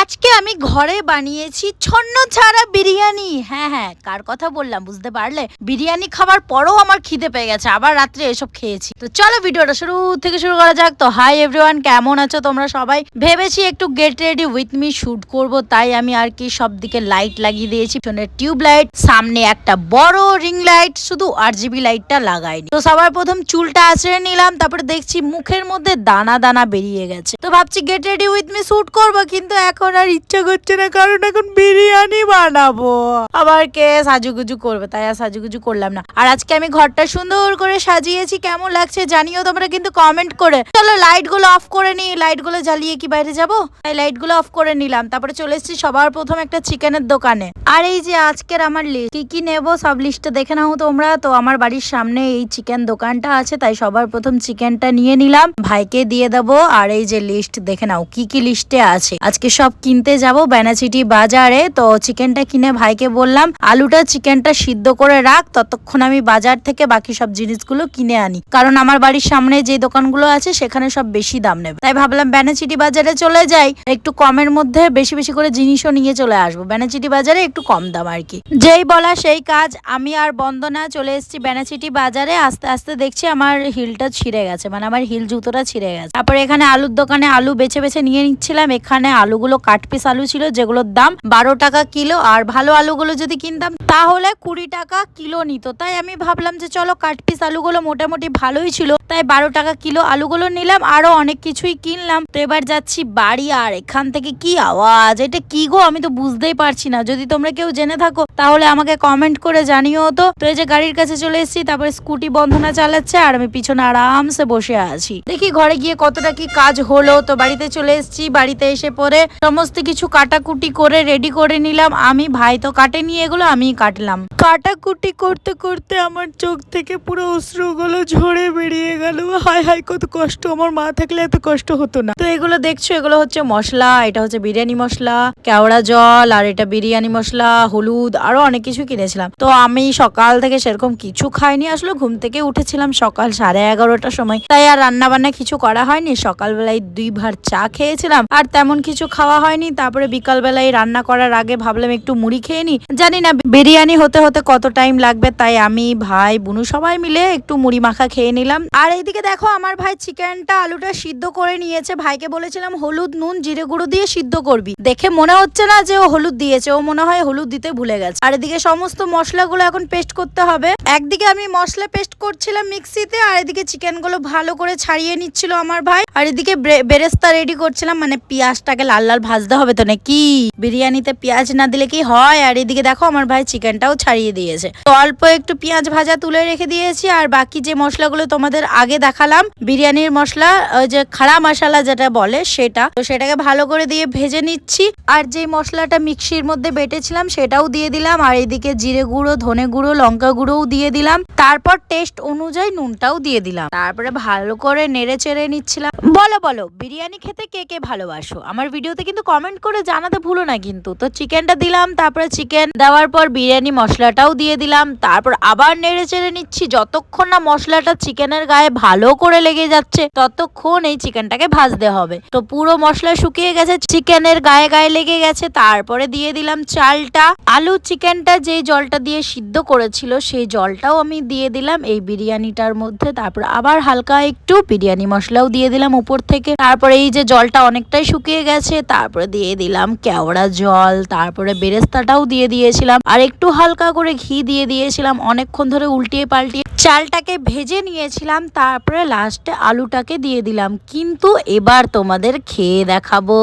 আজকে আমি ঘরে বানিয়েছি ছন্ন ছাড়া বিরিয়ানি। হ্যাঁ হ্যাঁ কার কথা বললাম, বুঝতে পারলে? বিরিয়ানি খাবার পরও আমার খিদে পেয়ে গেছে, আবার রাত্রে এসব খেয়েছি। তো চলো ভিডিওটা শুরু থেকে শুরু করা যাক। তো হাই এভরিওয়ান কেমন আছো তোমরা সবাই? ভেবেছি একটু get ready with me shoot করব, তাই আমি আর কি সব দিকে লাইট লাগিয়ে দিয়েছি। পিছনে টিউব লাইট সামনে একটা বড় রিং লাইট শুধু আর জিবি লাইটটা লাগাইনি। তো সবার প্রথম চুলটা আঁচড়ে নিলাম, তারপরে দেখছি মুখের মধ্যে দানা দানা বেরিয়ে গেছে। তো ভাবছি get ready with me shoot করব, কিন্তু এখন আর ইচ্ছা করছে না, কারণ এখন বিরিয়ানি বানাবো। আবার কে সাজুগুজু করবে? তাই আর সাজুগুজু করলাম না। আর আজকে আমি ঘরটা সুন্দর করে সাজিয়েছি, কেমন লাগছে জানিও তোমরা কিন্তু কমেন্ট করে। চলো লাইটগুলো অফ করে নি লাইটগুলো জ্বালিয়ে কি বাইরে যাব? তাই লাইটগুলো অফ করে নিলাম। তারপরে চলে এসেছি সবার প্রথম একটা চিকেনের দোকানে। আর এই যে আজকের আমার লিস্ট কি কি নেব সব লিস্টটা দেখে নাও তোমরা। তো আমার বাড়ির সামনে এই চিকেন দোকানটা আছে, তাই সবার প্রথম চিকেনটা নিয়ে নিলাম। ভাইকে দিয়ে দেবো। আর এই যে লিস্ট দেখে নাও কি কি লিস্টে আছে। আজকে সব কিনতে যাব বেনাচিটি বাজারে। তো চিকেনটা কিনে ভাইকে বললাম, আলুটা চিকেনটা সিদ্ধ করে রাখ, ততক্ষণ আমি বাজার থেকে বাকি সব জিনিসগুলো কিনে আনি। কারণ আমার বাড়ির সামনে যে দোকানগুলো আছে, সেখানে সব বেশি দাম নেবে। তাই ভাবলাম বেনাচিটি বাজারে চলে যাই, একটু কমের মধ্যে বেশি বেশি করে জিনিসও নিয়ে চলে আসব। বেনাচিটি বাজারে একটু কম দাম আর কি। যেই বলা সেই কাজ, আমি আর বন্দনা চলে এসেছি বেনাচিটি বাজারে। আস্তে আস্তে দেখছি আমার হিলটা ছিঁড়ে গেছে মানে আমার হিল জুতোটা ছিঁড়ে গেছে। তারপরে এখানে আলুর দোকানে আলু বেছে বেছে নিয়ে নিচ্ছিলাম। এখানে আলুগুলো কাট পিস আলু ছিল, যেগুলোর দাম বারো টাকা কিলো। আর ভালো আলুগুলো যদি কিনতাম, তাহলে কুড়ি টাকা কিলো নিত। তাই আমি ভাবলাম যে চলো কাট পিস আলুগুলো মোটামুটি ভালোই ছিল। তাই বারো টাকা কিলো আলুগুলো নিলাম, আরও অনেক কিছুই কিনলাম। তো এবার যাচ্ছি বাড়ি, আর এখান থেকে কি আওয়াজ? এটা কি গো? আমি তো বুঝতেই পারছি না। যদি তোমরা কেউ জেনে থাকো, তাহলে আমাকে কমেন্ট করে জানিও তো। তো এই যে গাড়ির কাছে চলে এসেছি, তারপরে স্কুটি বন্ধনা চালাচ্ছে, আর আমি পিছনে আরামসে বসে আছি। দেখি ঘরে গিয়ে কতটা কি কাজ হলো। তো বাড়িতে চলে এসেছি, বাড়িতে এসে পরে সমস্ত কিছু কাটাকুটি করে রেডি করে নিলাম। আমি ভাই তো কাটেনি এগুলো আমি কাটলাম। কাটাকুটি করতে করতে আমার চোখ থেকে পুরো অশ্রুগুলো ঝরে বেরিয়ে গেল। হায় হায় কত কষ্ট। আমার মা থাকলে এত কষ্ট হতো না। তো এগুলো দেখছ এগুলো হচ্ছে মশলা এটা হচ্ছে বিরিয়ানি মশলা কেওড়া জল আর এটা বিরিয়ানি মশলা হলুদ আরও অনেক কিছু কিনেছিলাম। তো আমি সকাল থেকে সেরকম কিছু খাইনি। আসলে ঘুম থেকে উঠেছিলাম সকাল সাড়ে এগারোটার সময়। তাই আর রান্না বান্না কিছু করা হয়নি। সকালবেলায় দুই ভার চা খেয়েছিলাম। আর তেমন কিছু খাওয়া হয়নি, তারপরে বিকালবেলায় রান্না করার আগে ভাবলাম একটু মুড়ি খেয়ে নি। জানি না বিরিয়ানি হতে হতে কত টাইম লাগবে, তাই আমি, ভাই, বুনু সবাই মিলে একটু মুড়ি মাখা খেয়ে নিলাম। আর এইদিকে দেখো, আমার ভাই চিকেনটা আলুটা সিদ্ধ করে নিয়েছে। ভাইকে বলেছিলাম, হলুদ, নুন, জিরে গুঁড়ো দিয়ে সিদ্ধ করবি। দেখে মনে হচ্ছে না যে ও হলুদ দিয়েছে, ও মনে হয় হলুদ দিতে ভুলে গেছে। আর এদিকে সমস্ত মশলাগুলো এখন পেস্ট করতে হবে। একদিকে আমি মশলা পেস্ট করছিলাম মিক্সিতে, আর এদিকে চিকেনগুলো ভালো করে ছাড়িয়ে নিচ্ছিল আমার ভাই। আর এদিকে বেরেস্তা রেডি করছিলাম মানে পেঁয়াজটাকে লাল লাল ভাজতে হবে তো নাকি? বিরিয়ানিতে পেঁয়াজ না দিলে কি হয়? আর এদিকে দেখো আমার ভাই চিকেনটাও ছাড়িয়ে দিয়েছে। তো অল্প একটু পেঁয়াজ ভাজা তুলে রেখে দিয়েছি, আর বাকি যে মশলাগুলো তোমাদের আগে দেখালাম, বিরিয়ানির মশলা, ওই যে খাড়া মশলা যেটা বলে সেটা। তো সেটাকে ভালো করে দিয়ে ভেজে নিচ্ছি, আর যে মশলাটা মিক্সির মধ্যে বেটেছিলাম সেটাও দিয়ে দিলাম। আর এদিকে জিরে গুঁড়ো, ধনে গুঁড়ো, লঙ্কা গুঁড়োও দিয়ে দিলাম। তারপর টেস্ট অনুযায়ী নুনটাও দিয়ে দিলাম। তারপরে ভালো করে নেড়ে চেড়ে নিচ্ছিলাম। বলো বলো, বিরিয়ানি খেতে কে কে ভালোবাসো? আমার ভিডিওতে কিন্তু কমেন্ট করে জানাতে ভুলো না কিন্তু। তো চিকেনটা দিলাম, তারপরে চিকেন দেওয়ার পর বিরিয়ানি মশলাটাও দিয়ে দিলাম। তারপর আবার নেড়ে চেড়ে নিচ্ছি। যতক্ষণ না মশলাটা চিকেনের গায়ে ভালো করে লেগে যাচ্ছে, ততক্ষণ এই চিকেনটাকে ভাজতে হবে। তো পুরো মশলা শুকিয়ে গেছে, চিকেনের গায়ে গায়ে লেগে গেছে। তারপরে দিয়ে দিলাম চালটা। আলু চিকেনটা যেই জলটা দিয়ে সিদ্ধ করেছিল, সেই জলটাও আমি দিয়ে দিলাম এই বিরিয়ানিটার মধ্যে। তারপর আবার হালকা একটু বিরিয়ানি মশলাও দিয়ে দিলাম উপর থেকে। তারপরে এই যে জলটা অনেকটাই শুকিয়ে গেছে, তারপরে দিয়ে দিলাম কেওড়া জল, তারপরে বেরেস্তাটাও দিয়ে দিয়েছিলাম। আর একটু হালকা করে ঘি দিয়ে দিয়েছিলাম, অনেকক্ষণ ধরে উল্টিয়ে পাল্টিয়ে। চালটাকে ভেজে নিয়েছিলাম, তারপরে লাস্টে আলুটাকে দিয়ে দিলাম। কিন্তু এবার তোমাদের খেয়ে দেখাবো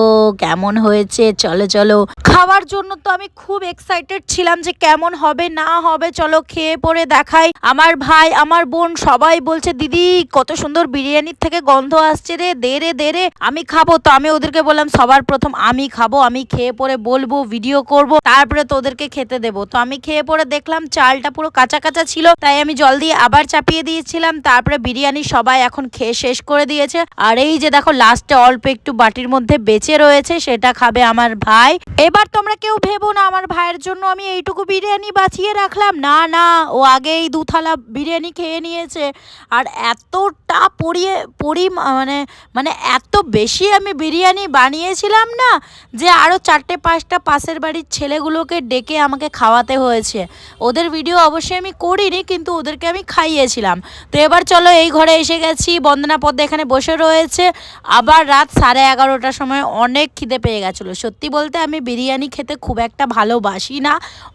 কেমন হয়েছে, চলো চলো। খাওয়ার জন্য তো আমি খুব এক্সাইটেড ছিলাম যে কেমন হবে, না হবে, চলো খেয়ে পরে দেখাই। আমার ভাই, আমার বোন সবাই বলছে, দিদি, কত সুন্দর বিরিয়ানির থেকে গন্ধ আসছে রে, দে রে দে রে, আমি খাব। তো আমি ওদেরকে বললাম, সবার প্রথম আমি খাব, আমি খেয়ে পরে বলব ভিডিও করব, তারপরে তোদেরকে খেতে দেবো। তো আমি খেয়ে পরে দেখলাম, চালটা পুরো কাঁচা কাঁচা ছিল, তাই আমি জল দিয়ে আবার চাপিয়ে দিয়েছিলাম। তারপরে বিরিয়ানি সবাই এখন খেয়ে শেষ করে দিয়েছে। আর এই যে দেখো লাস্টে অল্প একটু বাটির মধ্যে বেঁচে রয়েছে, সেটা খাবে আমার ভাই। এবার তোমরা কেউ ভেবো না, আমার ভাইয়ের জন্য আমি এইটুকু বিরিয়ানি বাঁচিয়ে রাখলাম। না না, ও আগেই দু থালা বিরিয়ানি খেয়ে নিয়েছে। আর এতটা পরিয়ে, পরি মানে মানে এত বেশি আমি বিরিয়ানি বানিয়েছিলাম না যে আরও চারটে, পাঁচটা পাশের বাড়ির ছেলেগুলোকে ডেকে আমাকে খাওয়াতে হয়েছে। ওদের ভিডিও অবশ্যই আমি করিনি, কিন্তু ওদেরকে আমি খাইয়েছিলাম। তো এবার চলো এই ঘরে এসে গেছি, বন্দনা পদ্মা এখানে বসে রয়েছে। আবার রাত সাড়ে এগারোটার সময় অনেক খিদে পেয়ে গেছিল। সত্যি বলতে আমি বিরিয়ানি খেতে খুব একটা ভালোবাসি না।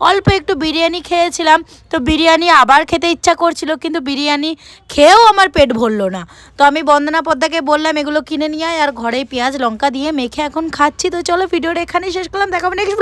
অল্প একটু বিরিয়ানি খেয়েছিলাম, তো বিরিয়ানি আবার খেতে ইচ্ছা করছিল, কিন্তু বিরিয়ানি খেয়েও আমার পেট ভরলো না। তো আমি বন্দনা পদ্মাকে বললাম, এগুলো কিনে নিয়ে আয় আর ঘরে পেঁয়াজ, লঙ্কা দিয়ে মেখে এখন খাচ্ছি। তো চলো, ভিডিওটা এখানেই শেষ করলাম, দেখাবো নেক্সট